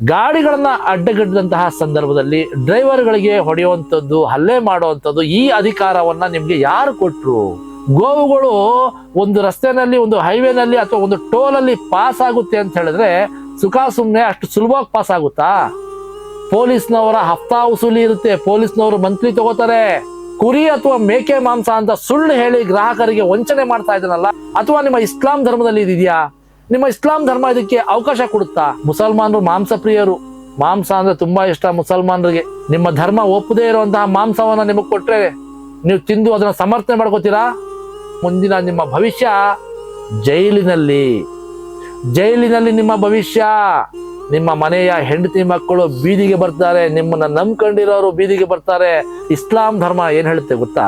ಗಾಡಿಗಳನ್ನ ಅಡ್ಡಗಟ್ಟಿದಂತಹ ಸಂದರ್ಭದಲ್ಲಿ ಡ್ರೈವರ್ಗಳಿಗೆ ಹೊಡೆಯುವಂಥದ್ದು, ಹಲ್ಲೆ ಮಾಡುವಂಥದ್ದು ಈ ಅಧಿಕಾರವನ್ನ ನಿಮ್ಗೆ ಯಾರು ಕೊಟ್ರು? ಗೋವುಗಳು ಒಂದು ರಸ್ತೆನಲ್ಲಿ, ಒಂದು ಹೈವೇನಲ್ಲಿ ಅಥವಾ ಒಂದು ಟೋಲಲ್ಲಿ ಪಾಸ್ ಆಗುತ್ತೆ ಅಂತ ಹೇಳಿದ್ರೆ ಸುಖ ಸುಮ್ಮನೆ ಅಷ್ಟು ಸುಲಭವಾಗಿ ಪಾಸ್ ಆಗುತ್ತಾ? ಪೊಲೀಸ್ನವರ ಹಫ್ತಾ ವಸೂಲಿ ಇರುತ್ತೆ, ಪೊಲೀಸ್ನವರು ಮಂತ್ಲಿ ತಗೋತಾರೆ. ಕುರಿ ಅಥವಾ ಮೇಕೆ ಮಾಂಸ ಅಂತ ಸುಳ್ಳು ಹೇಳಿ ಗ್ರಾಹಕರಿಗೆ ವಂಚನೆ ಮಾಡ್ತಾ ಇದ್ದಾನಲ್ಲ, ಅಥವಾ ನಿಮ್ಮ ಇಸ್ಲಾಂ ಧರ್ಮದಲ್ಲಿ ಇದೆಯಾ ನಿಮ್ಮ ಇಸ್ಲಾಂ ಧರ್ಮ ಇದಕ್ಕೆ ಅವಕಾಶ ಕೊಡುತ್ತಾ? ಮುಸಲ್ಮಾನರು ಮಾಂಸ ಪ್ರಿಯರು ಮಾಂಸ ಅಂದ್ರೆ ತುಂಬಾ ಇಷ್ಟ ಮುಸಲ್ಮಾನರಿಗೆ. ನಿಮ್ಮ ಧರ್ಮ ಒಪ್ಪದೇ ಇರುವಂತಹ ಮಾಂಸವನ್ನ ನಿಮಗೆ ಕೊಟ್ರೆ ನೀವು ತಿಂದು ಅದನ್ನ ಸಮರ್ಥನೆ ಮಾಡ್ಕೋತೀರಾ? ಮುಂದಿನ ನಿಮ್ಮ ಭವಿಷ್ಯ ಜೈಲಿನಲ್ಲಿ. ಜೈಲಿನಲ್ಲಿ ನಿಮ್ಮ ಭವಿಷ್ಯ. ನಿಮ್ಮ ಮನೆಯ ಹೆಂಡತಿ ಮಕ್ಕಳು ಬೀದಿಗೆ ಬರ್ತಾರೆ. ನಿಮ್ಮನ್ನ ನಂಬ್ಕೊಂಡಿರೋರು ಬೀದಿಗೆ ಬರ್ತಾರೆ. ಇಸ್ಲಾಂ ಧರ್ಮ ಏನ್ ಹೇಳುತ್ತೆ ಗೊತ್ತಾ?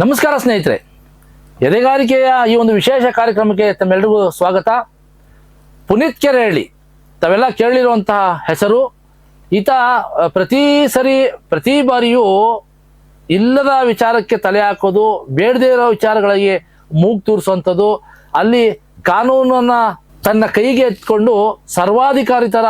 ನಮಸ್ಕಾರ ಸ್ನೇಹಿತರೆ. ಎದೆಗಾರಿಕೆಯ ಈ ಒಂದು ವಿಶೇಷ ಕಾರ್ಯಕ್ರಮಕ್ಕೆ ತಮ್ಮೆಲ್ಲರಿಗೂ ಸ್ವಾಗತ. ಪುನೀತ್ ಕೆರೆಹಳ್ಳಿ ತಾವೆಲ್ಲ ಕೇಳಿರುವಂತಹ ಹೆಸರು. ಈತ ಪ್ರತಿ ಸರಿ, ಪ್ರತಿ ಬಾರಿಯೂ ಇಲ್ಲದ ವಿಚಾರಕ್ಕೆ ತಲೆ ಹಾಕೋದು, ಬೇಡದೇ ಇರೋ ವಿಚಾರಗಳಿಗೆ ಮೂಗು ತೂರಿಸುವಂಥದ್ದು, ಅಲ್ಲಿ ಕಾನೂನನ್ನ ತನ್ನ ಕೈಗೆ ಎತ್ಕೊಂಡು ಸರ್ವಾಧಿಕಾರಿ ಥರ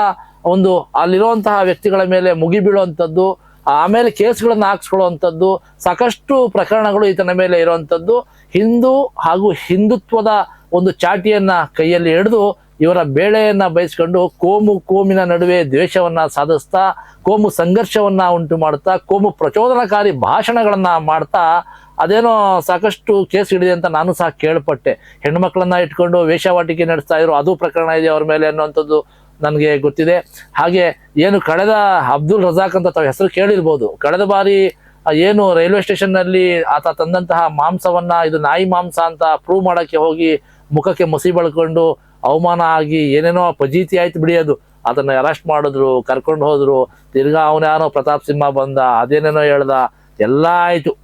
ಒಂದು ಅಲ್ಲಿರುವಂತಹ ವ್ಯಕ್ತಿಗಳ ಮೇಲೆ ಮುಗಿ ಬೀಳುವಂಥದ್ದು ಆಮೇಲೆ ಕೇಸ್ಗಳನ್ನ ಹಾಕ್ಸ್ಕೊಳ್ಳುವಂಥದ್ದು, ಸಾಕಷ್ಟು ಪ್ರಕರಣಗಳು ಈತನ ಮೇಲೆ ಇರುವಂಥದ್ದು, ಹಿಂದೂ ಹಾಗೂ ಹಿಂದುತ್ವದ ಒಂದು ಚಾಟಿಯನ್ನ ಕೈಯಲ್ಲಿ ಹಿಡಿದು ಇವರ ಬೇಳೆಯನ್ನ ಬಯಸ್ಕೊಂಡು ಕೋಮು ಕೋಮಿನ ನಡುವೆ ದ್ವೇಷವನ್ನ ಸಾಧಿಸ್ತಾ, ಕೋಮು ಸಂಘರ್ಷವನ್ನ ಉಂಟು ಮಾಡ್ತಾ, ಕೋಮು ಪ್ರಚೋದನಕಾರಿ ಭಾಷಣಗಳನ್ನ ಮಾಡ್ತಾ, ಅದೇನೋ ಸಾಕಷ್ಟು ಕೇಸ್ ಹಿಡಿದೆ ಅಂತ ನಾನು ಸಹ ಕೇಳ್ಪಟ್ಟೆ. ಹೆಣ್ಮಕ್ಳನ್ನ ಇಟ್ಕೊಂಡು ವೇಷವಾಟಿಕೆ ನಡೆಸ್ತಾ ಇದ್ರು, ಅದು ಪ್ರಕರಣ ಇದೆ ಅವ್ರ ಮೇಲೆ ಅನ್ನುವಂಥದ್ದು ನನಗೆ ಗೊತ್ತಿದೆ. ಹಾಗೆ ಏನು ಕಳೆದ ಅಬ್ದುಲ್ ರಜಾಕ್ ಅಂತ ತಾವು ಹೆಸರು ಕೇಳಿರ್ಬೋದು. ಕಳೆದ ಬಾರಿ ಏನು ರೈಲ್ವೆ ಸ್ಟೇಷನ್ನಲ್ಲಿ ಆತ ತಂದಂತಹ ಮಾಂಸವನ್ನ, ಇದು ನಾಯಿ ಮಾಂಸ ಅಂತ ಪ್ರೂವ್ ಮಾಡೋಕ್ಕೆ ಹೋಗಿ ಮುಖಕ್ಕೆ ಮಸಿ ಬಳ್ಕೊಂಡು ಅವಮಾನ ಆಗಿ ಏನೇನೋ ಫಜೀತಿ ಆಯ್ತು ಬಿಡಿ ಅದು. ಅದನ್ನ ಅರೆಸ್ಟ್ ಮಾಡಿದ್ರು, ಕರ್ಕೊಂಡು ಹೋದ್ರು. ತಿರ್ಗಾ ಅವನ್ಯಾರೋ ಪ್ರತಾಪ್ ಸಿಂಹ ಬಂದ, ಅದೇನೇನೋ ಹೇಳ್ದ, ಎಲ್ಲ ಆಯ್ತು.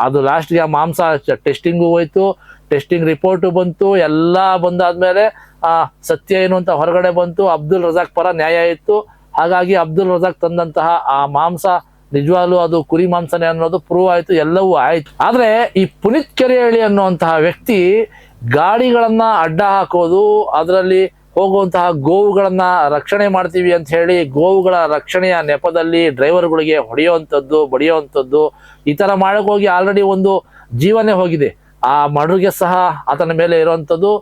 ಅದು ಲಾಸ್ಟ್ಗೆ ಆ ಮಾಂಸ ಟೆಸ್ಟಿಂಗು ಹೋಯ್ತು. ಟೆಸ್ಟಿಂಗ್ ರಿಪೋರ್ಟು ಬಂತು, ಎಲ್ಲ ಬಂದಾದ್ಮೇಲೆ, ಆ, ಸತ್ಯ ಏನು ಅಂತ ಹೊರಗಡೆ ಬಂತು, ಅಬ್ದುಲ್ ರಜಾಕ್ ಪರ ನ್ಯಾಯ ಇತ್ತು. ಹಾಗಾಗಿ ಅಬ್ದುಲ್ ರಜಾಕ್ ತಂದಂತಹ ಆ ಮಾಂಸ, ನಿಜವಾಗ್ಲೂ ಅದು ಕುರಿ ಮಾಂಸನೇ ಅನ್ನೋದು ಪ್ರೂವ್ ಆಯಿತು, ಎಲ್ಲವೂ ಆಯ್ತು. ಆದ್ರೆ ಈ ಪುನೀತ್ ಕೆರೆಹಳ್ಳಿ ಅನ್ನುವಂತಹ ವ್ಯಕ್ತಿ ಗಾಡಿಗಳನ್ನ ಅಡ್ಡ ಹಾಕೋದು, ಅದರಲ್ಲಿ ಹೋಗುವಂತಹ ಗೋವುಗಳನ್ನ ರಕ್ಷಣೆ ಮಾಡ್ತೀವಿ ಅಂತ ಹೇಳಿ ಗೋವುಗಳ ರಕ್ಷಣೆಯ ನೆಪದಲ್ಲಿ ಡ್ರೈವರ್ಗಳಿಗೆ ಹೊಡೆಯುವಂಥದ್ದು, ಬಡಿಯುವಂಥದ್ದು, ಈ ಥರ ಮಾಡೋಕ್ಕೋಗಿ ಆಲ್ರೆಡಿ ಒಂದು ಜೀವನೇ ಹೋಗಿದೆ. ಆ ಮಡುಗೆ ಸಹ ಆತನ ಮೇಲೆ ಇರುವಂಥದ್ದು.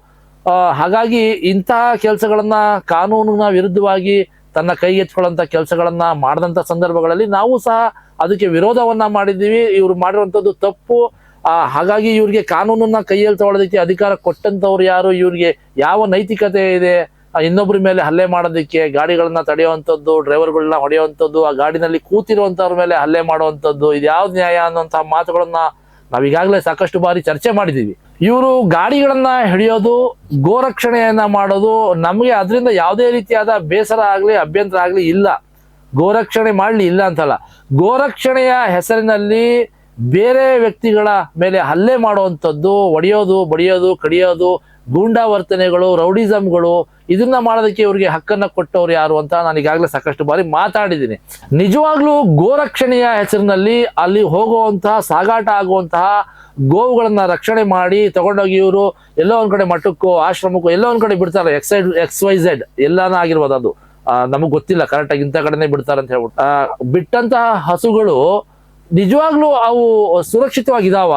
ಹಾಗಾಗಿ ಇಂತಹ ಕೆಲಸಗಳನ್ನ ಕಾನೂನಿನ ವಿರುದ್ಧವಾಗಿ ತನ್ನ ಕೈಗೆತ್ಕೊಳ್ಳುವಂತ ಕೆಲಸಗಳನ್ನ ಮಾಡಿದಂಥ ಸಂದರ್ಭಗಳಲ್ಲಿ ನಾವು ಸಹ ಅದಕ್ಕೆ ವಿರೋಧವನ್ನ ಮಾಡಿದ್ದೀವಿ. ಇವ್ರು ಮಾಡಿರುವಂಥದ್ದು ತಪ್ಪು. ಹಾಗಾಗಿ ಇವ್ರಿಗೆ ಕಾನೂನನ್ನ ಕೈಯಲ್ಲಿ ತಗೊಳ್ಳೋದಕ್ಕೆ ಅಧಿಕಾರ ಕೊಟ್ಟಂತವ್ರು ಯಾರು? ಇವ್ರಿಗೆ ಯಾವ ನೈತಿಕತೆ ಇದೆ? ಇನ್ನೊಬ್ಬರ ಮೇಲೆ ಹಲ್ಲೆ ಮಾಡೋದಕ್ಕೆ, ಗಾಡಿಗಳನ್ನ ತಡೆಯುವಂಥದ್ದು, ಡ್ರೈವರ್ಗಳನ್ನ ಹೊಡೆಯುವಂಥದ್ದು, ಆ ಗಾಡಿನಲ್ಲಿ ಕೂತಿರುವಂತವ್ರ ಮೇಲೆ ಹಲ್ಲೆ ಮಾಡುವಂಥದ್ದು ಇದು ಯಾವ್ದು ನ್ಯಾಯ ಅನ್ನುವಂತಹ ಮಾತುಗಳನ್ನ ನಾವ್ ಈಗಾಗಲೇ ಸಾಕಷ್ಟು ಬಾರಿ ಚರ್ಚೆ ಮಾಡಿದ್ದೀವಿ ಇವರು ಗಾಡಿಗಳನ್ನ ಹಿಡಿಯೋದು, ಗೋರಕ್ಷಣೆಯನ್ನ ಮಾಡೋದು ನಮಗೆ ಅದರಿಂದ ಯಾವುದೇ ರೀತಿಯಾದ ಬೇಸರ ಆಗಲಿ, ಅಭ್ಯಂತರ ಆಗಲಿ ಇಲ್ಲ. ಗೋರಕ್ಷಣೆ ಮಾಡಲಿ ಇಲ್ಲ ಅಂತಲ್ಲ. ಗೋರಕ್ಷಣೆಯ ಹೆಸರಿನಲ್ಲಿ ಬೇರೆ ವ್ಯಕ್ತಿಗಳ ಮೇಲೆ ಹಲ್ಲೆ ಮಾಡುವಂಥದ್ದು, ಒಡೆಯೋದು, ಬಡಿಯೋದು, ಕಡಿಯೋದು ಗೂಂಡಾ ವರ್ತನೆಗಳು ರೌಡಿಸಮ್ಗಳು ಇದನ್ನ ಮಾಡೋದಕ್ಕೆ ಇವರಿಗೆ ಹಕ್ಕನ್ನ ಕೊಟ್ಟವ್ರು ಯಾರು ಅಂತ ನಾನು ಈಗಾಗಲೇ ಸಾಕಷ್ಟು ಬಾರಿ ಮಾತಾಡಿದ್ದೀನಿ. ನಿಜವಾಗ್ಲೂ ಗೋರಕ್ಷಣೆಯ ಹೆಸರಿನಲ್ಲಿ ಅಲ್ಲಿ ಹೋಗುವಂತಹ, ಸಾಗಾಟ ಆಗುವಂತಹ ಗೋವುಗಳನ್ನ ರಕ್ಷಣೆ ಮಾಡಿ ತಗೊಂಡೋಗಿ ಇವರು ಎಲ್ಲೋ ಒಂದ್ ಕಡೆ ಮಠಕ್ಕೋ, ಆಶ್ರಮಕ್ಕೋ, ಎಲ್ಲೋ ಒಂದ್ ಕಡೆ ಬಿಡ್ತಾರೆ ಎಕ್ಸೈಡ್ ಎಕ್ಸ್ ವೈ ಝೆಡ್ ಎಲ್ಲಾನ ಆಗಿರ್ಬೋದು ಅದು. ನಮಗೆ ಗೊತ್ತಿಲ್ಲ ಕರೆಕ್ಟಾಗಿ ಇಂಥ ಕಡೆನೇ ಬಿಡ್ತಾರೆ ಅಂತ ಹೇಳ್ಬಿಟ್ಟು. ಬಿಟ್ಟಂತಹ ಹಸುಗಳು ನಿಜವಾಗ್ಲೂ ಅವು ಸುರಕ್ಷಿತವಾಗಿದಾವ?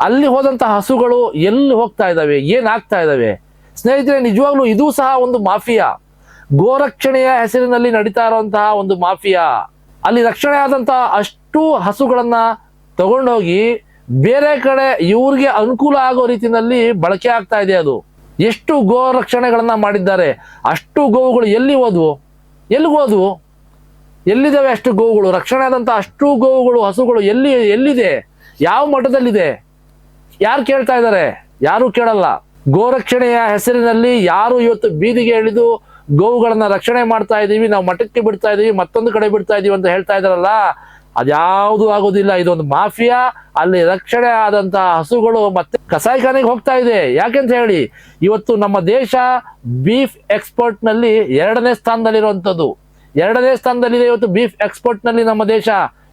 ಅಲ್ಲಿ ಹೋದಂತಹ ಹಸುಗಳು ಎಲ್ಲಿ ಹೋಗ್ತಾ ಇದ್ದಾವೆ ಏನ್ ಆಗ್ತಾ ಇದ್ದಾವೆ? ಸ್ನೇಹಿತರೆ, ನಿಜವಾಗ್ಲೂ ಇದು ಸಹ ಒಂದು ಮಾಫಿಯಾ. ಗೋರಕ್ಷಣೆಯ ಹೆಸರಿನಲ್ಲಿ ನಡೀತಾ ಇರುವಂತಹ ಒಂದು ಮಾಫಿಯಾ. ಅಲ್ಲಿ ರಕ್ಷಣೆ ಆದಂತಹ ಅಷ್ಟು ಹಸುಗಳನ್ನ ತಗೊಂಡೋಗಿ ಬೇರೆ ಕಡೆ ಇವ್ರಿಗೆ ಅನುಕೂಲ ಆಗೋ ರೀತಿಯಲ್ಲಿ ಬಳಕೆ ಆಗ್ತಾ ಇದೆ ಅದು. ಎಷ್ಟು ಗೋ ರಕ್ಷಣೆಗಳನ್ನ ಮಾಡಿದ್ದಾರೆ, ಅಷ್ಟು ಗೋವುಗಳು ಎಲ್ಲಿ ಹೋದ್ವು? ಎಲ್ಲಿ ಹೋದ್ವು? ಎಲ್ಲಿದ್ದಾವೆ ಅಷ್ಟು ಗೋವುಗಳು? ರಕ್ಷಣೆ ಆದಂಥ ಅಷ್ಟು ಗೋವುಗಳು, ಹಸುಗಳು ಎಲ್ಲಿ, ಎಲ್ಲಿದೆ? ಯಾವ ಮಟ್ಟದಲ್ಲಿದೆ ಯಾರು ಕೇಳ್ತಾ ಇದ್ದಾರೆ? ಯಾರು ಕೇಳಲ್ಲ. ಗೋರಕ್ಷಣೆಯ ಹೆಸರಿನಲ್ಲಿ ಯಾರು ಇವತ್ತು ಬೀದಿಗೆ ಇಳಿದು ಗೋವುಗಳನ್ನ ರಕ್ಷಣೆ ಮಾಡ್ತಾ ಇದ್ದೀವಿ ನಾವು ಮಠಕ್ಕೆ ಬಿಡ್ತಾ ಇದೀವಿ, ಮತ್ತೊಂದು ಕಡೆ ಬಿಡ್ತಾ ಇದೀವಿ ಅಂತ ಹೇಳ್ತಾ ಇದಾರಲ್ಲ ಅದ್ಯಾವುದು ಆಗೋದಿಲ್ಲ. ಇದೊಂದು ಮಾಫಿಯಾ, ಅಲ್ಲಿ ರಕ್ಷಣೆ ಆದಂತ ಹಸುಗಳು ಮತ್ತೆ ಕಸಾಯಿಖಾನೆಗೆ ಹೋಗ್ತಾ ಇದೆ. ಯಾಕೆಂತ ಹೇಳಿ, ಇವತ್ತು ನಮ್ಮ ದೇಶ ಬೀಫ್ ಎಕ್ಸ್ಪೋರ್ಟ್ನಲ್ಲಿ ಎರಡನೇ ಸ್ಥಾನದಲ್ಲಿರುವಂಥದ್ದು. ಎರಡನೇ ಸ್ಥಾನದಲ್ಲಿದೆ ಇವತ್ತು ಬೀಫ್ ಎಕ್ಸ್ಪೋರ್ಟ್ನಲ್ಲಿ ನಮ್ಮ ದೇಶ.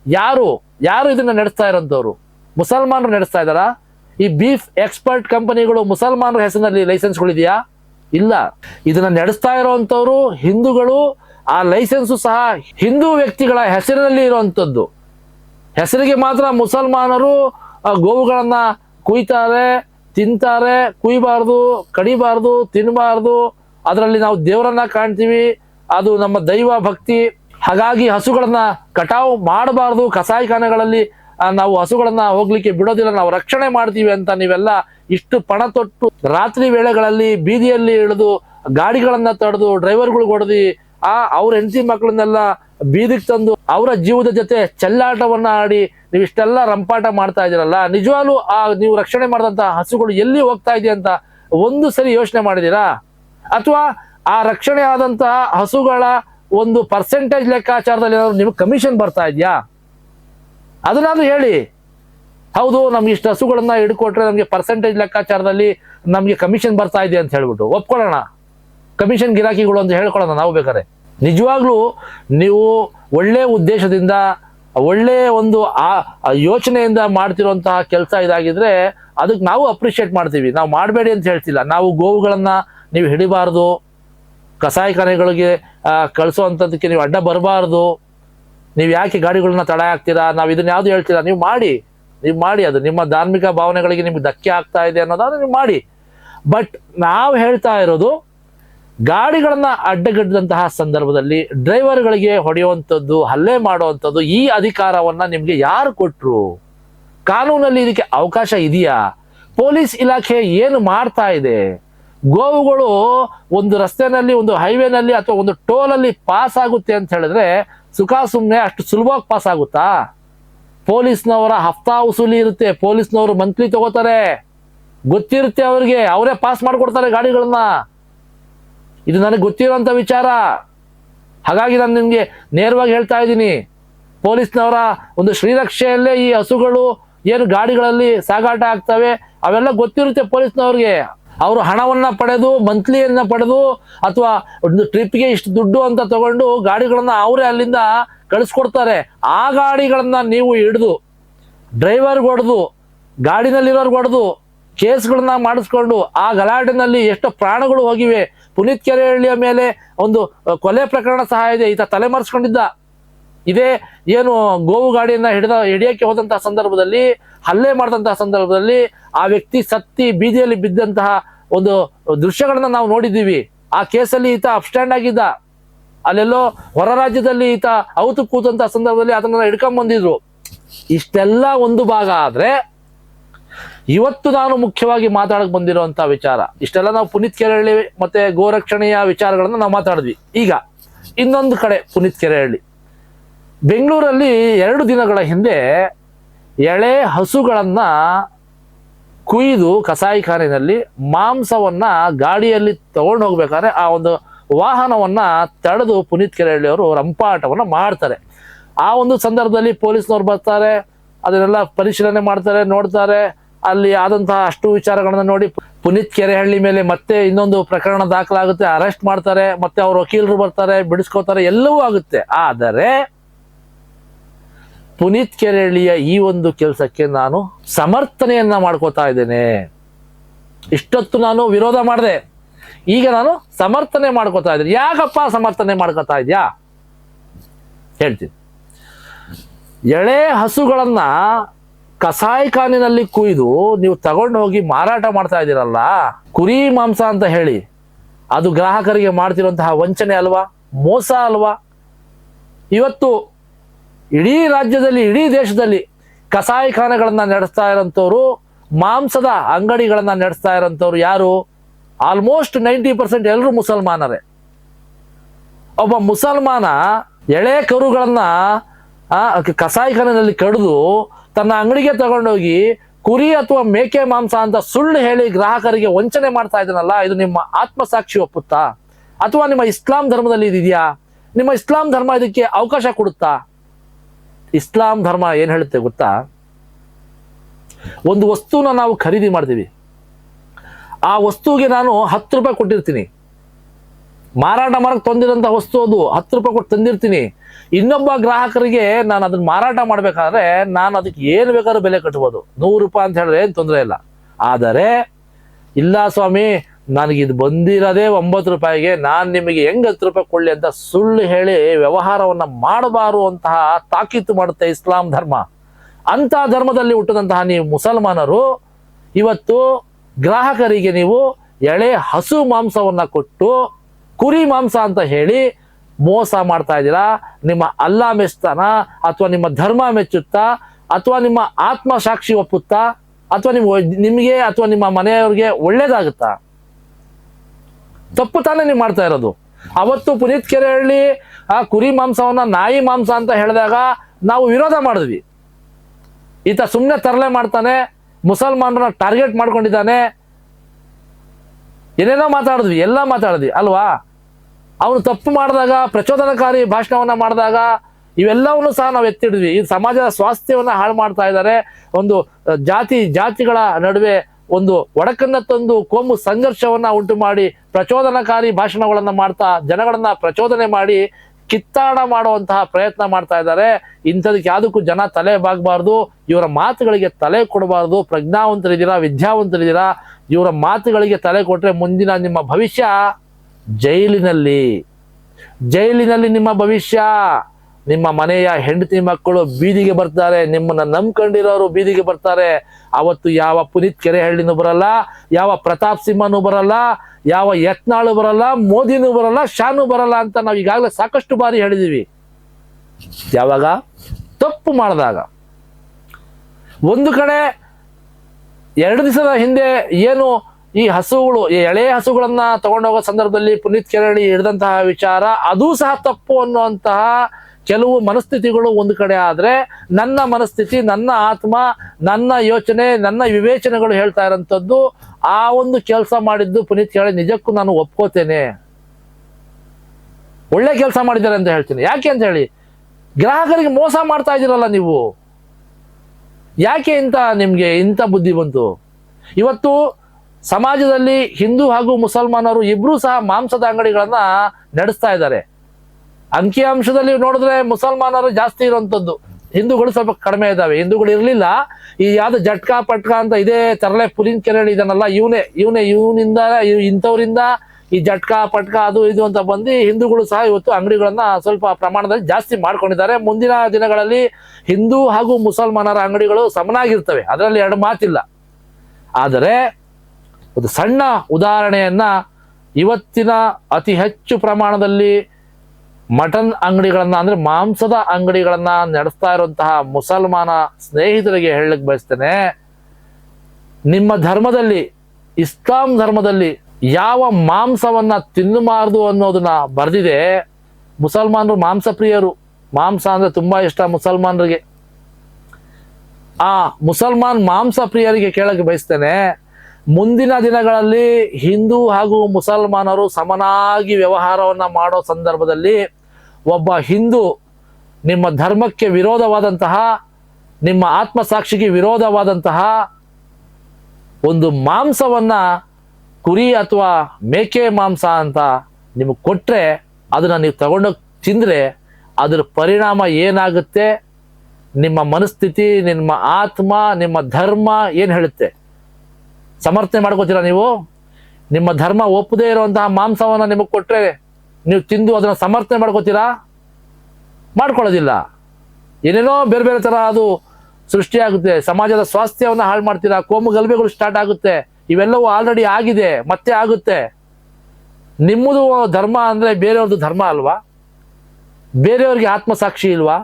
ಯಾರು? ಯಾರು ಇದನ್ನ ನಡೆಸ್ತಾ ಇರೋಂಥವ್ರು? ಮುಸಲ್ಮಾನರು ನಡೆಸ್ತಾ ಇದ್ದಾರಾ? ಈ ಬೀಫ್ ಎಕ್ಸ್ಪರ್ಟ್ ಕಂಪನಿಗಳು ಮುಸಲ್ಮಾನರ ಹೆಸರಿನಲ್ಲಿ ಲೈಸೆನ್ಸ್ಗಳಿದೆಯಾ? ಇಲ್ಲ. ಇದನ್ನ ನಡೆಸ್ತಾ ಇರುವಂತವ್ರು ಹಿಂದೂಗಳು, ಆ ಲೈಸೆನ್ಸು ಸಹ ಹಿಂದೂ ವ್ಯಕ್ತಿಗಳ ಹೆಸರಿನಲ್ಲಿ ಇರುವಂತದ್ದು ಹೆಸರಿಗೆ ಮಾತ್ರ ಮುಸಲ್ಮಾನರು ಗೋವುಗಳನ್ನ ಕುಯ್ತಾರೆ, ತಿಂತಾರೆ, ಕುಯ್ಬಾರ್ದು, ಕಡಿಬಾರ್ದು ತಿನ್ನಬಾರ್ದು ಅದರಲ್ಲಿ ನಾವು ದೇವರನ್ನ ಕಾಣ್ತೀವಿ. ಅದು ನಮ್ಮ ದೈವ ಭಕ್ತಿ. ಹಾಗಾಗಿ ಹಸುಗಳನ್ನ ಕಟಾವು ಮಾಡಬಾರ್ದು. ಕಸಾಯಿಖಾನೆಗಳಲ್ಲಿ ನಾವು ಹಸುಗಳನ್ನ ಹೋಗ್ಲಿಕ್ಕೆ ಬಿಡೋದಿಲ್ಲ, ನಾವು ರಕ್ಷಣೆ ಮಾಡ್ತೀವಿ ಅಂತ ನೀವೆಲ್ಲ ಇಷ್ಟು ಪಣ ತೊಟ್ಟು ರಾತ್ರಿ ವೇಳೆಗಳಲ್ಲಿ ಬೀದಿಯಲ್ಲಿ ಇಳಿದು ಗಾಡಿಗಳನ್ನ ತಡೆದು ಡ್ರೈವರ್ಗಳು ಹೊಡೆದು ಆ ಅವ್ರ ಹೆಂಡತಿ ಮಕ್ಕಳನ್ನೆಲ್ಲ ಬೀದಿಗೆ ತಂದು ಅವರ ಜೀವದ ಜೊತೆ ಚೆಲ್ಲಾಟವನ್ನ ಆಡಿ ನೀವು ಇಷ್ಟೆಲ್ಲ ರಂಪಾಟ ಮಾಡ್ತಾ ಇದ್ದೀರಲ್ಲ, ನಿಜವಾಗ್ಲೂ ಆ ನೀವು ರಕ್ಷಣೆ ಮಾಡಿದಂತ ಹಸುಗಳು ಎಲ್ಲಿ ಹೋಗ್ತಾ ಇದೆ ಅಂತ ಒಂದು ಸರಿ ಯೋಚನೆ ಮಾಡಿದೀರಾ ಅಥವಾ ಆ ರಕ್ಷಣೆ ಆದಂತಹ ಹಸುಗಳ ಒಂದು ಪರ್ಸೆಂಟೇಜ್ ಲೆಕ್ಕಾಚಾರದಲ್ಲಿ ಏನಾದ್ರು ನಿಮ್ಗೆ ಕಮಿಷನ್ ಬರ್ತಾ ಇದೆಯಾ? ಅದನ್ನಾದ್ರೂ ಹೇಳಿ. ಹೌದು, ನಮ್ಗೆ ಇಷ್ಟು ಹಸುಗಳನ್ನ ಹಿಡ್ಕೊಟ್ರೆ ನಮಗೆ ಪರ್ಸೆಂಟೇಜ್ ಲೆಕ್ಕಾಚಾರದಲ್ಲಿ ನಮಗೆ ಕಮಿಷನ್ ಬರ್ತಾ ಇದೆ ಅಂತ ಹೇಳ್ಬಿಟ್ಟು. ಒಪ್ಕೊಳ್ಳೋಣ. ಕಮಿಷನ್ ಗಿರಾಕಿಗಳು ಅಂತ ಹೇಳ್ಕೊಳ್ಳೋಣ ನಾವು ಬೇಕಾದ್ರೆ. ನಿಜವಾಗ್ಲೂ ನೀವು ಒಳ್ಳೆ ಉದ್ದೇಶದಿಂದ, ಒಳ್ಳೆ ಒಂದು ಆ ಆ ಯೋಚನೆಯಿಂದ ಮಾಡ್ತಿರುವಂತಹ ಕೆಲಸ ಇದಾಗಿದ್ರೆ ಅದಕ್ಕೆ ನಾವು ಅಪ್ರಿಷಿಯೇಟ್ ಮಾಡ್ತೀವಿ. ನಾವು ಮಾಡಬೇಡಿ ಅಂತ ಹೇಳ್ತಿಲ್ಲ. ನಾವು ಗೋವುಗಳನ್ನ ನೀವು ಹಿಡಿಬಾರ್ದು. ಕಸಾಯಿಖಾನೆಗಳಿಗೆ ಕಳಿಸುವಂಥದ್ದಕ್ಕೆ ನೀವು ಅಡ್ಡ ಬರಬಾರ್ದು. ನೀವು ಯಾಕೆ ಗಾಡಿಗಳನ್ನ ತಡ ಹಾಕ್ತೀರಾ? ನಾವು ಇದನ್ನ ಯಾವ್ದು ಹೇಳ್ತೀರಾ? ನೀವು ಮಾಡಿ. ನೀವು ಮಾಡಿ ಅದು. ನಿಮ್ಮ ಧಾರ್ಮಿಕ ಭಾವನೆಗಳಿಗೆ ನಿಮ್ಗೆ ಧಕ್ಕೆ ಆಗ್ತಾ ಇದೆ ಅನ್ನೋದಾದ್ರೆ ನೀವು ಮಾಡಿ. ಬಟ್ ನಾವು ಹೇಳ್ತಾ ಇರೋದು, ಗಾಡಿಗಳನ್ನ ಅಡ್ಡಗಟ್ಟದಂತಹ ಸಂದರ್ಭದಲ್ಲಿ ಡ್ರೈವರ್ಗಳಿಗೆ ಹೊಡೆಯುವಂಥದ್ದು, ಹಲ್ಲೆ ಮಾಡುವಂಥದ್ದು ಈ ಅಧಿಕಾರವನ್ನ ನಿಮ್ಗೆ ಯಾರು ಕೊಟ್ರು? ಕಾನೂನಲ್ಲಿ ಇದಕ್ಕೆ ಅವಕಾಶ ಇದೆಯಾ? ಪೊಲೀಸ್ ಇಲಾಖೆ ಏನು ಮಾಡ್ತಾ ಇದೆ? ಗೋವುಗಳು ಒಂದು ರಸ್ತೆನಲ್ಲಿ, ಒಂದು ಹೈವೇನಲ್ಲಿ ಅಥವಾ ಒಂದು ಟೋಲಲ್ಲಿ ಪಾಸ್ ಆಗುತ್ತೆ ಅಂತ ಹೇಳಿದ್ರೆ ಸುಖ ಸುಮ್ಮನೆ ಅಷ್ಟು ಸುಲಭವಾಗಿ ಪಾಸ್ ಆಗುತ್ತಾ? ಪೊಲೀಸ್ನವರ ಹಫ್ತಾ ವಸೂಲಿ ಇರುತ್ತೆ, ಪೊಲೀಸ್ನವರು ಮಂತ್ಲಿ ತಗೋತಾರೆ. ಗೊತ್ತಿರುತ್ತೆ ಅವ್ರಿಗೆ, ಅವರೇ ಪಾಸ್ ಮಾಡಿಕೊಡ್ತಾರೆ ಗಾಡಿಗಳನ್ನ. ಇದು ನನಗೆ ಗೊತ್ತಿರೋಂಥ ವಿಚಾರ. ಹಾಗಾಗಿ ನಾನು ನಿಮಗೆ ನೇರವಾಗಿ ಹೇಳ್ತಾ ಇದ್ದೀನಿ. ಪೊಲೀಸ್ನವರ ಒಂದು ಶ್ರೀರಕ್ಷೆಯಲ್ಲೇ ಈ ಹಸುಗಳು, ಏನು ಗಾಡಿಗಳಲ್ಲಿ ಸಾಗಾಟ ಆಗ್ತವೆ, ಅವೆಲ್ಲ ಗೊತ್ತಿರುತ್ತೆ ಪೊಲೀಸ್ನವ್ರಿಗೆ. ಅವರು ಹಣವನ್ನ ಪಡೆದು, ಮಂತ್ಲಿಯನ್ನ ಪಡೆದು, ಅಥವಾ ಒಂದು ಟ್ರಿಪ್ಗೆ ಇಷ್ಟು ದುಡ್ಡು ಅಂತ ತಗೊಂಡು ಗಾಡಿಗಳನ್ನು ಅವರೇ ಅಲ್ಲಿಂದ ಕಳಿಸ್ಕೊಡ್ತಾರೆ. ಆ ಗಾಡಿಗಳನ್ನು ನೀವು ಹಿಡಿದು ಡ್ರೈವರ್ಗೆ ಹೊಡೆದು, ಗಾಡಿನಲ್ಲಿರೋರ್ಗೆ ಹೊಡೆದು, ಕೇಸ್ಗಳನ್ನ ಮಾಡಿಸ್ಕೊಂಡು, ಆ ಗಲಾಟೆನಲ್ಲಿ ಎಷ್ಟು ಪ್ರಾಣಗಳು ಹೋಗಿವೆ. ಪುನೀತ್ ಕೆರೆಹಳ್ಳಿಯ ಮೇಲೆ ಒಂದು ಕೊಲೆ ಪ್ರಕರಣ ಸಹ ಇದೆ. ಈತ ತಲೆಮರೆಸ್ಕೊಂಡಿದ್ದ. ಇದೇ ಏನು ಗೋವು ಗಾಡಿಯನ್ನ ಹಿಡಿದ ಹಿಡಿಯಕ್ಕೆ ಹೋದಂತಹ ಸಂದರ್ಭದಲ್ಲಿ, ಹಲ್ಲೆ ಮಾಡಿದಂತಹ ಸಂದರ್ಭದಲ್ಲಿ ಆ ವ್ಯಕ್ತಿ ಸತ್ತಿ ಬೀದಿಯಲ್ಲಿ ಬಿದ್ದಂತಹ ಒಂದು ದೃಶ್ಯಗಳನ್ನ ನಾವು ನೋಡಿದ್ದೀವಿ. ಆ ಕೇಸಲ್ಲಿ ಈತ ಅಪ್ಸ್ಟ್ಯಾಂಡ್ ಆಗಿದ್ದ. ಅಲ್ಲೆಲ್ಲೋ ಹೊರ ರಾಜ್ಯದಲ್ಲಿ ಈತ ಅವತು ಕೂತಂತಹ ಸಂದರ್ಭದಲ್ಲಿ ಅದನ್ನ ಹಿಡ್ಕೊಂಡ್ ಬಂದಿದ್ರು. ಇಷ್ಟೆಲ್ಲ ಒಂದು ಭಾಗ ಆದ್ರೆ ಇವತ್ತು ನಾನು ಮುಖ್ಯವಾಗಿ ಮಾತಾಡಕ್ ಬಂದಿರುವಂತ ವಿಚಾರ. ಇಷ್ಟೆಲ್ಲ ನಾವು ಪುನೀತ್ ಕೆರೆಹಳ್ಳಿ ಮತ್ತೆ ಗೋರಕ್ಷಣೆಯ ವಿಚಾರಗಳನ್ನ ನಾವು ಮಾತಾಡಿದ್ವಿ. ಈಗ ಇನ್ನೊಂದು ಕಡೆ ಪುನೀತ್ ಕೆರೆಹಳ್ಳಿ ಬೆಂಗಳೂರಲ್ಲಿ ಎರಡು ದಿನಗಳ ಹಿಂದೆ ಎಳೆ ಹಸುಗಳನ್ನು ಕುಯ್ದು ಕಸಾಯಿಖಾನೆಯಲ್ಲಿ ಮಾಂಸವನ್ನು ಗಾಡಿಯಲ್ಲಿ ತಗೊಂಡು ಹೋಗ್ಬೇಕಾದ್ರೆ ಆ ಒಂದು ವಾಹನವನ್ನು ತಡೆದು ಪುನೀತ್ ಕೆರೆಹಳ್ಳಿ ಅವರು ರಂಪಾಟವನ್ನು ಮಾಡ್ತಾರೆ. ಆ ಒಂದು ಸಂದರ್ಭದಲ್ಲಿ ಪೊಲೀಸ್ನವ್ರು ಬರ್ತಾರೆ, ಅದನ್ನೆಲ್ಲ ಪರಿಶೀಲನೆ ಮಾಡ್ತಾರೆ, ನೋಡ್ತಾರೆ. ಅಲ್ಲಿ ಆದಂತಹ ಅಷ್ಟು ವಿಚಾರಗಳನ್ನು ನೋಡಿ ಪುನೀತ್ ಕೆರೆಹಳ್ಳಿ ಮೇಲೆ ಮತ್ತೆ ಇನ್ನೊಂದು ಪ್ರಕರಣ ದಾಖಲಾಗುತ್ತೆ, ಅರೆಸ್ಟ್ ಮಾಡ್ತಾರೆ, ಮತ್ತೆ ಅವ್ರ ವಕೀಲರು ಬರ್ತಾರೆ ಬಿಡಿಸ್ಕೋತಾರೆ ಎಲ್ಲವೂ ಆಗುತ್ತೆ. ಆದರೆ ಪುನೀತ್ ಕೆರೆಹಳ್ಳಿಯ ಈ ಒಂದು ಕೆಲಸಕ್ಕೆ ನಾನು ಸಮರ್ಥನೆಯನ್ನ ಮಾಡ್ಕೋತಾ ಇದ್ದೇನೆ. ಇಷ್ಟೊತ್ತು ನಾನು ವಿರೋಧ ಮಾಡಿದೆ. ಈಗ ನಾನು ಸಮರ್ಥನೆ ಮಾಡ್ಕೋತಾ ಇದ್ದೀನಿ. ಯಾಕಪ್ಪ ಸಮರ್ಥನೆ ಮಾಡ್ಕೋತಾ ಇದೆಯಾ? ಹೇಳ್ತೀನಿ. ಎಳೆ ಹಸುಗಳನ್ನ ಕಸಾಯಿಖಾನಿನಲ್ಲಿ ಕುಯ್ದು ನೀವು ತಗೊಂಡು ಹೋಗಿ ಮಾರಾಟ ಮಾಡ್ತಾ ಇದ್ದೀರಲ್ಲ, ಕುರಿ ಮಾಂಸ ಅಂತ ಹೇಳಿ, ಅದು ಗ್ರಾಹಕರಿಗೆ ಮಾಡ್ತಿರುವಂತಹ ವಂಚನೆ ಅಲ್ವಾ? ಮೋಸ ಅಲ್ವಾ? ಇವತ್ತು ಇಡೀ ರಾಜ್ಯದಲ್ಲಿ, ಇಡೀ ದೇಶದಲ್ಲಿ ಕಸಾಯಿಖಾನೆಗಳನ್ನು ನಡೆಸ್ತಾ ಇರೋಂಥವ್ರು, ಮಾಂಸದ ಅಂಗಡಿಗಳನ್ನ ನಡೆಸ್ತಾ ಇರೋಂಥವ್ರು ಯಾರು? ಆಲ್ಮೋಸ್ಟ್ ನೈಂಟಿ ಪರ್ಸೆಂಟ್ ಎಲ್ಲರೂ ಮುಸಲ್ಮಾನರೇ. ಒಬ್ಬ ಮುಸಲ್ಮಾನ ಎಳೆ ಕರುಗಳನ್ನ ಕಸಾಯಿಖಾನೆಯಲ್ಲಿ ಕಡಿದು ತನ್ನ ಅಂಗಡಿಗೆ ತಗೊಂಡೋಗಿ ಕುರಿ ಅಥವಾ ಮೇಕೆ ಮಾಂಸ ಅಂತ ಸುಳ್ಳು ಹೇಳಿ ಗ್ರಾಹಕರಿಗೆ ವಂಚನೆ ಮಾಡ್ತಾ ಇದ್ದಾನಲ್ಲ, ಇದು ನಿಮ್ಮ ಆತ್ಮಸಾಕ್ಷಿ ಒಪ್ಪುತ್ತಾ? ಅಥವಾ ನಿಮ್ಮ ಇಸ್ಲಾಂ ಧರ್ಮದಲ್ಲಿ ಇದೆಯಾ ನಿಮ್ಮ ಇಸ್ಲಾಂ ಧರ್ಮ ಇದಕ್ಕೆ ಅವಕಾಶ ಕೊಡುತ್ತಾ? ಇಸ್ಲಾಂ ಧರ್ಮ ಏನು ಹೇಳುತ್ತೆ ಗೊತ್ತಾ? ಒಂದು ವಸ್ತುನ ನಾವು ಖರೀದಿ ಮಾಡ್ತೀವಿ. ಆ ವಸ್ತುವಿಗೆ ನಾನು ಹತ್ತು ರೂಪಾಯಿ ಕೊಟ್ಟಿರ್ತೀನಿ. ಮಾರಾಟ ಮಾಡಕ್ಕೆ ತಂದಿರೋಂಥ ವಸ್ತು ಅದು, ಹತ್ತು ರೂಪಾಯಿ ಕೊಟ್ಟು ತಂದಿರ್ತೀನಿ. ಇನ್ನೊಬ್ಬ ಗ್ರಾಹಕರಿಗೆ ನಾನು ಅದನ್ನ ಮಾರಾಟ ಮಾಡಬೇಕಾದ್ರೆ ನಾನು ಅದಕ್ಕೆ ಏನು ಬೇಕಾದ್ರೂ ಬೆಲೆ ಕಟ್ಬೋದು. ನೂರು ರೂಪಾಯಿ ಅಂತ ಹೇಳಿದ್ರೆ ಏನು ತೊಂದರೆ ಇಲ್ಲ. ಆದರೆ, ಇಲ್ಲ ಸ್ವಾಮಿ ನನಗೆ ಇದು ಬಂದಿರೋದೇ ಒಂಬತ್ತು ರೂಪಾಯಿಗೆ ನಾನು ನಿಮಗೆ ಹೆಂಗ್ ಹತ್ತು ರೂಪಾಯಿ ಕೊಳ್ಳಿ ಅಂತ ಸುಳ್ಳು ಹೇಳಿ ವ್ಯವಹಾರವನ್ನು ಮಾಡಬಾರು ಅಂತಹ ತಾಕೀತು ಮಾಡುತ್ತೆ ಇಸ್ಲಾಂ ಧರ್ಮ. ಅಂತ ಧರ್ಮದಲ್ಲಿ ಹುಟ್ಟಿದಂತಹ ನೀವು ಮುಸಲ್ಮಾನರು, ಇವತ್ತು ಗ್ರಾಹಕರಿಗೆ ನೀವು ಎಳೆ ಹಸು ಮಾಂಸವನ್ನ ಕೊಟ್ಟು ಕುರಿ ಮಾಂಸ ಅಂತ ಹೇಳಿ ಮೋಸ ಮಾಡ್ತಾ ಇದ್ದೀರಾ? ನಿಮ್ಮ ಅಲ್ಲಾ ಮೆಚ್ತಾನ ಅಥವಾ ನಿಮ್ಮ ಧರ್ಮ ಮೆಚ್ಚುತ್ತಾ ಅಥವಾ ನಿಮ್ಮ ಆತ್ಮ ಸಾಕ್ಷಿ ಒಪ್ಪುತ್ತಾ ಅಥವಾ ನಿಮ್ಮ ನಿಮಗೆ ಅಥವಾ ನಿಮ್ಮ ಮನೆಯವ್ರಿಗೆ ಒಳ್ಳೇದಾಗುತ್ತಾ? ತಪ್ಪು ತಾನೇ ನೀವು ಮಾಡ್ತಾ ಇರೋದು. ಅವತ್ತು ಪುನೀತ್ ಕೆರೆಹಳ್ಳಿ ಆ ಕುರಿ ಮಾಂಸವನ್ನ ನಾಯಿ ಮಾಂಸ ಅಂತ ಹೇಳಿದಾಗ ನಾವು ವಿರೋಧ ಮಾಡಿದ್ವಿ. ಈತ ಸುಮ್ಮನೆ ತರಲೆ ಮಾಡ್ತಾನೆ, ಮುಸಲ್ಮಾನರನ್ನ ಟಾರ್ಗೆಟ್ ಮಾಡ್ಕೊಂಡಿದ್ದಾನೆ. ಏನೇನೋ ಮಾತಾಡಿದ್ವಿ, ಎಲ್ಲ ಮಾತಾಡಿದ್ವಿ, ಅಲ್ವಾ? ಅವನು ತಪ್ಪು ಮಾಡಿದಾಗ, ಪ್ರಚೋದನಕಾರಿ ಭಾಷಣವನ್ನ ಮಾಡಿದಾಗ ಇವೆಲ್ಲವನ್ನು ಸಹ ನಾವು ಎತ್ತಿಡಿದ್ವಿ. ಈ ಸಮಾಜದ ಸ್ವಾಸ್ಥ್ಯವನ್ನ ಹಾಳು ಮಾಡ್ತಾ ಇದ್ದಾರೆ. ಒಂದು, ಜಾತಿ, ಜಾತಿಗಳ ನಡುವೆ ಒಂದು ಒಡಕನ್ನ ತಂದು ಕೋಮು ಸಂಘರ್ಷವನ್ನ ಉಂಟು ಮಾಡಿ ಪ್ರಚೋದನಕಾರಿ ಭಾಷಣಗಳನ್ನ ಮಾಡ್ತಾ ಜನಗಳನ್ನ ಪ್ರಚೋದನೆ ಮಾಡಿ ಕಿತ್ತಾಡ ಮಾಡುವಂತಹ ಪ್ರಯತ್ನ ಮಾಡ್ತಾ ಇದ್ದಾರೆ. ಇಂಥದಕ್ಕೆ ಯಾವುದಕ್ಕೂ ಜನ ತಲೆ ಬಾಗಬಾರ್ದು. ಇವರ ಮಾತುಗಳಿಗೆ ತಲೆ ಕೊಡಬಾರ್ದು. ಪ್ರಜ್ಞಾವಂತರಿದ್ದೀರಾ, ವಿದ್ಯಾವಂತರಿದ್ದೀರಾ, ಇವರ ಮಾತುಗಳಿಗೆ ತಲೆ ಕೊಟ್ಟರೆ ಮುಂದಿನ ನಿಮ್ಮ ಭವಿಷ್ಯ ಜೈಲಿನಲ್ಲಿ. ಜೈಲಿನಲ್ಲಿ ನಿಮ್ಮ ಭವಿಷ್ಯ. ನಿಮ್ಮ ಮನೆಯ ಹೆಂಡತಿ ಮಕ್ಕಳು ಬೀದಿಗೆ ಬರ್ತಾರೆ, ನಿಮ್ಮನ್ನ ನಂಬ್ಕೊಂಡಿರೋರು ಬೀದಿಗೆ ಬರ್ತಾರೆ. ಅವತ್ತು ಯಾವ ಪುನೀತ್ ಕೆರೆಹಳ್ಳಿನೂ ಬರಲ್ಲ, ಯಾವ ಪ್ರತಾಪ್ ಸಿಂಹನೂ ಬರಲ್ಲ, ಯಾವ ಯತ್ನಾಳು ಬರಲ್ಲ, ಮೋದಿನೂ ಬರಲ್ಲ, ಶಾನು ಬರಲ್ಲ ಅಂತ ನಾವು ಈಗಾಗಲೇ ಸಾಕಷ್ಟು ಬಾರಿ ಹೇಳಿದೀವಿ. ಯಾವಾಗ? ತಪ್ಪು ಮಾಡಿದಾಗ. ಒಂದು ಕಡೆ ಎರಡು ದಿವಸದ ಹಿಂದೆ ಏನು ಈ ಹಸುಗಳು, ಈ ಎಳೆ ಹಸುಗಳನ್ನ ತಗೊಂಡೋಗೋ ಸಂದರ್ಭದಲ್ಲಿ ಪುನೀತ್ ಕೆರಳಿ ಹಿಡಿದಂತಹ ವಿಚಾರ, ಅದೂ ಸಹ ತಪ್ಪು ಅನ್ನುವಂತಹ ಕೆಲವು ಮನಸ್ಥಿತಿಗಳು ಒಂದು ಕಡೆ ಆದರೆ ನನ್ನ ಮನಸ್ಥಿತಿ, ನನ್ನ ಆತ್ಮ, ನನ್ನ ಯೋಚನೆ, ನನ್ನ ವಿವೇಚನೆಗಳು ಹೇಳ್ತಾ ಇರೋಂಥದ್ದು, ಆ ಒಂದು ಕೆಲಸ ಮಾಡಿದ್ದು ಪುನೀತ್ ಕೇಳಿ ನಿಜಕ್ಕೂ ನಾನು ಒಪ್ಕೋತೇನೆ. ಒಳ್ಳೆ ಕೆಲಸ ಮಾಡಿದ್ದಾರೆ ಅಂತ ಹೇಳ್ತೀನಿ. ಯಾಕೆ ಅಂತ ಹೇಳಿ, ಗ್ರಾಹಕರಿಗೆ ಮೋಸ ಮಾಡ್ತಾ ಇದ್ದೀರಲ್ಲ ನೀವು. ಯಾಕೆ ಇಂಥ ನಿಮಗೆ ಇಂಥ ಬುದ್ಧಿ ಬಂತು? ಇವತ್ತು ಸಮಾಜದಲ್ಲಿ ಹಿಂದೂ ಹಾಗೂ ಮುಸಲ್ಮಾನರು ಇಬ್ಬರೂ ಸಹ ಮಾಂಸದ ಅಂಗಡಿಗಳನ್ನು ನಡೆಸ್ತಾ ಇದ್ದಾರೆ. ಅಂಕಿಅಂಶದಲ್ಲಿ ನೋಡಿದ್ರೆ ಮುಸಲ್ಮಾನರು ಜಾಸ್ತಿ ಇರುವಂಥದ್ದು ಹಿಂದೂಗಳು ಸ್ವಲ್ಪ ಕಡಿಮೆ ಇದ್ದಾವೆ ಹಿಂದೂಗಳು ಇರಲಿಲ್ಲ. ಈ ಯಾವ್ದು ಜಟ್ಕಾ ಪಟ್ಕಾ ಅಂತ ಇದೇ ತರಲೆ ಪುಲಿನ್ ಕೆರೆಳಿ ಇದನ್ನೆಲ್ಲ, ಇವನೇ ಇವನೇ, ಇವನಿಂದ ಇಂಥವ್ರಿಂದ ಈ ಜಟ್ಕಾ ಪಟ್ಕ ಅದು ಇದು ಅಂತ ಬಂದು ಹಿಂದೂಗಳು ಸಹ ಇವತ್ತು ಅಂಗಡಿಗಳನ್ನ ಸ್ವಲ್ಪ ಪ್ರಮಾಣದಲ್ಲಿ ಜಾಸ್ತಿ ಮಾಡ್ಕೊಂಡಿದ್ದಾರೆ. ಮುಂದಿನ ದಿನಗಳಲ್ಲಿ ಹಿಂದೂ ಹಾಗೂ ಮುಸಲ್ಮಾನರ ಅಂಗಡಿಗಳು ಸಮನಾಗಿರ್ತವೆ. ಅದರಲ್ಲಿ ಎರಡು ಮಾತಿಲ್ಲ. ಆದರೆ ಒಂದು ಸಣ್ಣ ಉದಾಹರಣೆಯನ್ನ ಇವತ್ತಿನ ಅತಿ ಹೆಚ್ಚು ಪ್ರಮಾಣದಲ್ಲಿ ಮಟನ್ ಅಂಗಡಿಗಳನ್ನ ಅಂದ್ರೆ ಮಾಂಸದ ಅಂಗಡಿಗಳನ್ನ ನಡೆಸ್ತಾ ಇರುವಂತಹ ಮುಸಲ್ಮಾನ ಸ್ನೇಹಿತರಿಗೆ ಹೇಳಕ್ ಬಯಸ್ತೇನೆ, ನಿಮ್ಮ ಧರ್ಮದಲ್ಲಿ, ಇಸ್ಲಾಂ ಧರ್ಮದಲ್ಲಿ ಯಾವ ಮಾಂಸವನ್ನ ತಿನ್ನಬಾರದು ಅನ್ನೋದನ್ನ ಬರೆದಿದೆ, ಮುಸಲ್ಮಾನರು ಮಾಂಸ ಪ್ರಿಯರು. ಮಾಂಸ ಅಂದ್ರೆ ತುಂಬಾ ಇಷ್ಟ ಮುಸಲ್ಮಾನರಿಗೆ. ಆ ಮುಸಲ್ಮಾನ್ ಮಾಂಸ ಪ್ರಿಯರಿಗೆ ಕೇಳಕ್ಕೆ ಬಯಸ್ತೇನೆ ಮುಂದಿನ ದಿನಗಳಲ್ಲಿ ಹಿಂದೂ ಹಾಗೂ ಮುಸಲ್ಮಾನರು ಸಮನಾಗಿ ವ್ಯವಹಾರವನ್ನು ಮಾಡೋ ಸಂದರ್ಭದಲ್ಲಿ ಒಬ್ಬ ಹಿಂದೂ ನಿಮ್ಮ ಧರ್ಮಕ್ಕೆ ವಿರೋಧವಾದಂತಹ, ನಿಮ್ಮ ಆತ್ಮಸಾಕ್ಷಿಗೆ ವಿರೋಧವಾದಂತಹ ಒಂದು ಮಾಂಸವನ್ನು ಕುರಿ ಅಥವಾ ಮೇಕೆ ಮಾಂಸ ಅಂತ ನಿಮಗೆ ಕೊಟ್ಟರೆ ಅದನ್ನು ನೀವು ತಗೊಂಡು ತಿಂದರೆ ಅದರ ಪರಿಣಾಮ ಏನಾಗುತ್ತೆ? ನಿಮ್ಮ ಮನಸ್ಥಿತಿ, ನಿಮ್ಮ ಆತ್ಮ, ನಿಮ್ಮ ಧರ್ಮ ಏನು ಹೇಳುತ್ತೆ? ಸಮರ್ಥನೆ ಮಾಡ್ಕೋತೀರಾ ನೀವು? ನಿಮ್ಮ ಧರ್ಮ ಒಪ್ಪದೇ ಇರುವಂತಹ ಮಾಂಸವನ್ನು ನಿಮಗೆ ಕೊಟ್ಟರೆ ನೀವು ತಿಂದು ಅದನ್ನು ಸಮರ್ಥನೆ ಮಾಡ್ಕೋತೀರಾ? ಮಾಡ್ಕೊಳ್ಳೋದಿಲ್ಲ. ಏನೇನೋ ಬೇರೆ ಬೇರೆ ಥರ ಅದು ಸೃಷ್ಟಿಯಾಗುತ್ತೆ ಸಮಾಜದ ಸ್ವಾಸ್ಥ್ಯವನ್ನು ಹಾಳು ಮಾಡ್ತೀರಾ? ಕೋಮು ಗಲಭೆಗಳು ಸ್ಟಾರ್ಟ್ ಆಗುತ್ತೆ. ಇವೆಲ್ಲವೂ ಆಲ್ರೆಡಿ ಆಗಿದೆ, ಮತ್ತೆ ಆಗುತ್ತೆ. ನಿಮ್ಮದು ಧರ್ಮ ಅಂದರೆ ಬೇರೆಯವ್ರದ್ದು ಧರ್ಮ ಅಲ್ವಾ? ಬೇರೆಯವ್ರಿಗೆ ಆತ್ಮಸಾಕ್ಷಿ ಇಲ್ವಾ?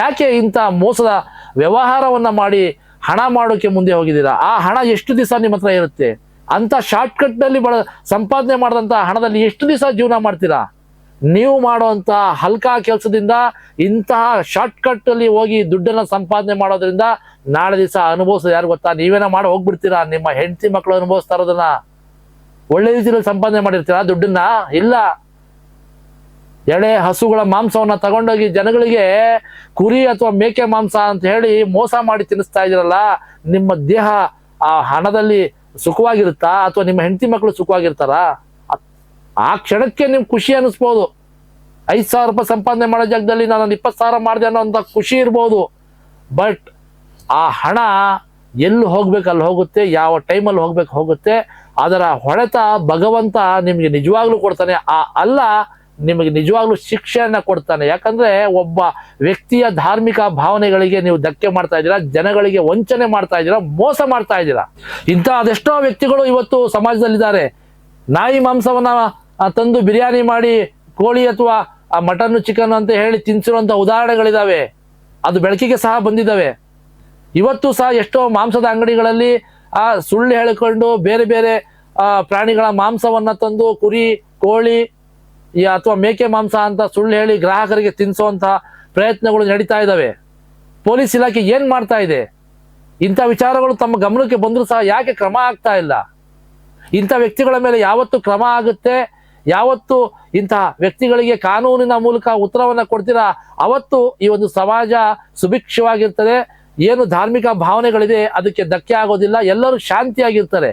ಯಾಕೆ ಇಂಥ ಮೋಸದ ವ್ಯವಹಾರವನ್ನು ಮಾಡಿ ಹಣ ಮಾಡೋಕೆ ಮುಂದೆ ಹೋಗಿದ್ದೀರಾ? ಆ ಹಣ ಎಷ್ಟು ದಿವಸ ನಿಮ್ಮ ಹತ್ರ ಇರುತ್ತೆ? ಅಂತ ಶಾರ್ಟ್ಕಟ್ನಲ್ಲಿ ಬಳ ಸಂಪಾದನೆ ಮಾಡಿದಂಥ ಹಣದಲ್ಲಿ ಎಷ್ಟು ದಿವಸ ಜೀವನ ಮಾಡ್ತೀರಾ? ನೀವು ಮಾಡುವಂಥ ಹಲ್ಕಾ ಕೆಲಸದಿಂದ ಇಂತಹ ಶಾರ್ಟ್ಕಟ್ಟಲ್ಲಿ ಹೋಗಿ ದುಡ್ಡನ್ನ ಸಂಪಾದನೆ ಮಾಡೋದ್ರಿಂದ ನಾಳೆ ದಿವಸ ಅನುಭವಿಸೋದು ಯಾರು ಗೊತ್ತಾ? ನೀವೇನ ಮಾಡಿ ಹೋಗ್ಬಿಡ್ತೀರಾ? ನಿಮ್ಮ ಹೆಂಡತಿ ಮಕ್ಕಳು ಅನುಭವಿಸ್ತಾ ಇರೋದನ್ನ ಒಳ್ಳೆ ರೀತಿಯಲ್ಲಿ ಸಂಪಾದನೆ ಮಾಡಿರ್ತೀರಾ? ದುಡ್ಡನ್ನ? ಇಲ್ಲ. ಎಳೆ ಹಸುಗಳ ಮಾಂಸವನ್ನ ತಗೊಂಡೋಗಿ ಜನಗಳಿಗೆ ಕುರಿ ಅಥವಾ ಮೇಕೆ ಮಾಂಸ ಅಂತ ಹೇಳಿ ಮೋಸ ಮಾಡಿ ತಿನ್ನಿಸ್ತಾ ಇದ್ರಲ್ಲ ನಿಮ್ಮ ದೇಹ ಆ ಹಣದಲ್ಲಿ ಸುಖವಾಗಿರುತ್ತಾ ಅಥವಾ ನಿಮ್ಮ ಹೆಂಡತಿ ಮಕ್ಕಳು ಸುಖವಾಗಿರ್ತಾರಾ? ಆ ಕ್ಷಣಕ್ಕೆ ನಿಮ್ಗೆ ಖುಷಿ ಅನಿಸ್ಬೋದು. ಐದು ಸಾವಿರ ರೂಪಾಯಿ ಸಂಪಾದನೆ ಮಾಡೋ ಜಾಗದಲ್ಲಿ ನಾನು ಇಪ್ಪತ್ತು ಸಾವಿರ ಮಾಡಿದೆ ಅನ್ನೋ ಅಂತ ಖುಷಿ ಇರ್ಬೋದು. ಬಟ್ ಆ ಹಣ ಎಲ್ಲಿ ಹೋಗ್ಬೇಕು, ಅಲ್ಲಿ ಹೋಗುತ್ತೆ, ಯಾವ ಟೈಮಲ್ಲಿ ಹೋಗ್ಬೇಕು ಹೋಗುತ್ತೆ, ಅದರ ಹೊಡೆತ ಭಗವಂತ ನಿಮಗೆ ನಿಜವಾಗ್ಲೂ ಕೊಡ್ತಾನೆ. ಆ ಅಲ್ಲ ನಿಮಗೆ ನಿಜವಾಗ್ಲೂ ಶಿಕ್ಷೆಯನ್ನು ಕೊಡ್ತಾನೆ. ಯಾಕಂದ್ರೆ ಒಬ್ಬ ವ್ಯಕ್ತಿಯ ಧಾರ್ಮಿಕ ಭಾವನೆಗಳಿಗೆ ನೀವು ಧಕ್ಕೆ ಮಾಡ್ತಾ ಇದ್ದೀರಾ, ಜನಗಳಿಗೆ ವಂಚನೆ ಮಾಡ್ತಾ ಇದ್ದೀರಾ, ಮೋಸ ಮಾಡ್ತಾ ಇದ್ದೀರಾ. ಇಂಥ ಅದೆಷ್ಟೋ ವ್ಯಕ್ತಿಗಳು ಇವತ್ತು ಸಮಾಜದಲ್ಲಿದ್ದಾರೆ. ನಾಯಿ ಮಾಂಸವನ್ನ ತಂದು ಬಿರಿಯಾನಿ ಮಾಡಿ ಕೋಳಿ ಅಥವಾ ಮಟನ್ ಚಿಕನ್ ಅಂತ ಹೇಳಿ ತಿನ್ಸಿರುವಂಥ ಉದಾಹರಣೆಗಳಿದಾವೆ. ಅದು ಬೆಳಕಿಗೆ ಸಹ ಬಂದಿದ್ದಾವೆ ಇವತ್ತು ಸಹ ಎಷ್ಟೋ ಮಾಂಸದ ಅಂಗಡಿಗಳಲ್ಲಿ, ಆ, ಸುಳ್ಳು ಹೇಳಿಕೊಂಡು ಬೇರೆ ಬೇರೆ ಪ್ರಾಣಿಗಳ ಮಾಂಸವನ್ನ ತಂದು ಕುರಿ, ಕೋಳಿ ಈ ಅಥವಾ ಮೇಕೆ ಮಾಂಸ ಅಂತ ಸುಳ್ಳು ಹೇಳಿ ಗ್ರಾಹಕರಿಗೆ ತಿನ್ನಿಸುವಂತಹ ಪ್ರಯತ್ನಗಳು ನಡೀತಾ ಇದ್ದಾವೆ. ಪೊಲೀಸ್ ಇಲಾಖೆ ಏನ್ ಮಾಡ್ತಾ ಇದೆ? ಇಂಥ ವಿಚಾರಗಳು ತಮ್ಮ ಗಮನಕ್ಕೆ ಬಂದರೂ ಸಹ ಯಾಕೆ ಕ್ರಮ ಆಗ್ತಾ ಇಲ್ಲ? ಇಂಥ ವ್ಯಕ್ತಿಗಳ ಮೇಲೆ ಯಾವತ್ತು ಕ್ರಮ ಆಗುತ್ತೆ? ಯಾವತ್ತು ಇಂತಹ ವ್ಯಕ್ತಿಗಳಿಗೆ ಕಾನೂನಿನ ಮೂಲಕ ಉತ್ತರವನ್ನು ಕೊಡ್ತೀರಾ? ಅವತ್ತು ಈ ಒಂದು ಸಮಾಜ ಸುಭಿಕ್ಷವಾಗಿರ್ತದೆ, ಏನು ಧಾರ್ಮಿಕ ಭಾವನೆಗಳಿದೆ ಅದಕ್ಕೆ ಧಕ್ಕೆ ಆಗೋದಿಲ್ಲ, ಎಲ್ಲರೂ ಶಾಂತಿಯಾಗಿರ್ತಾರೆ.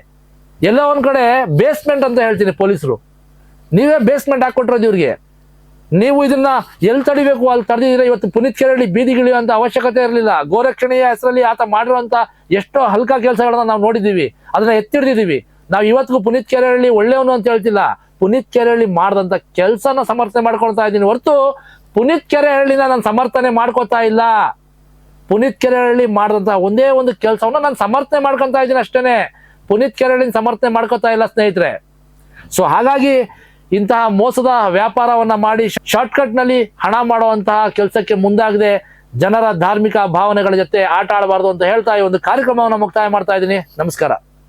ಎಲ್ಲ ಒಂದ್ ಕಡೆ ಬೇಸ್ಮೆಂಟ್ ಅಂತ ಹೇಳ್ತೀನಿ ಪೊಲೀಸರು. ನೀವೇ ಬೇಸ್ಮೆಂಟ್ ಹಾಕೊಟ್ಟಿರೋದು ಇವ್ರಿಗೆ. ನೀವು ಇದನ್ನ ಎಲ್ಲಿ ತಡಿಬೇಕು, ಅಲ್ಲಿ ತಡೆದಿದ್ರೆ ಇವತ್ತು ಪುನೀತ್ ಕೆರಳಿ ಬೀದಿಗಿಳಿಯುವಂತ ಅವಶ್ಯಕತೆ ಇರಲಿಲ್ಲ. ಗೋರಕ್ಷಣೆಯ ಹೆಸರಲ್ಲಿ ಆತ ಮಾಡಿರುವಂತ ಎಷ್ಟೋ ಹಲ್ಕ ಕೆಲಸಗಳನ್ನ ನಾವು ನೋಡಿದ್ದೀವಿ. ಅದನ್ನ ಎತ್ತಿಡ್ದಿದೀವಿ ನಾವು ಇವತ್ತಿಗೂ ಪುನೀತ್ ಕೆರಳಿ ಒಳ್ಳೆಯವನು ಅಂತ ಹೇಳ್ತಿಲ್ಲ. ಪುನೀತ್ ಕೆರಳಿ ಮಾಡಿದಂತ ಕೆಲಸನ ಸಮರ್ಥನೆ ಮಾಡ್ಕೊಳ್ತಾ ಇದ್ದೀನಿ. ಹೊರತು ಪುನೀತ್ ಕೆರೆಹಳ್ಳಿನ ನಾನು ಸಮರ್ಥನೆ ಮಾಡ್ಕೋತಾ ಇಲ್ಲ. ಪುನೀತ್ ಕೆರೆಹಳ್ಳಿ ಮಾಡಿದಂತ ಒಂದೇ ಒಂದು ಕೆಲಸವನ್ನ ನಾನು ಸಮರ್ಥನೆ ಮಾಡ್ಕೊತಾ ಇದ್ದೀನಿ ಅಷ್ಟೇನೆ. ಪುನೀತ್ ಕೆರೆಹಳ್ಳಿನ ಸಮರ್ಥನೆ ಮಾಡ್ಕೋತಾ ಇಲ್ಲ ಸ್ನೇಹಿತರೆ. ಸೊ ಹಾಗಾಗಿ ಇಂತಹ ಮೋಸದ ವ್ಯಾಪಾರವನ್ನ ಮಾಡಿ ಶಾರ್ಟ್ಕಟ್ನಲ್ಲಿ ಹಣ ಮಾಡುವಂತಹ ಕೆಲಸಕ್ಕೆ ಮುಂದಾಗದೆ ಜನರ ಧಾರ್ಮಿಕ ಭಾವನೆಗಳ ಜೊತೆ ಆಟ ಆಡಬಾರ್ದು ಅಂತ ಹೇಳ್ತಾ ಈ ಒಂದು ಕಾರ್ಯಕ್ರಮವನ್ನು ಮುಕ್ತಾಯ ಮಾಡ್ತಾ ಇದ್ದೀನಿ. ನಮಸ್ಕಾರ.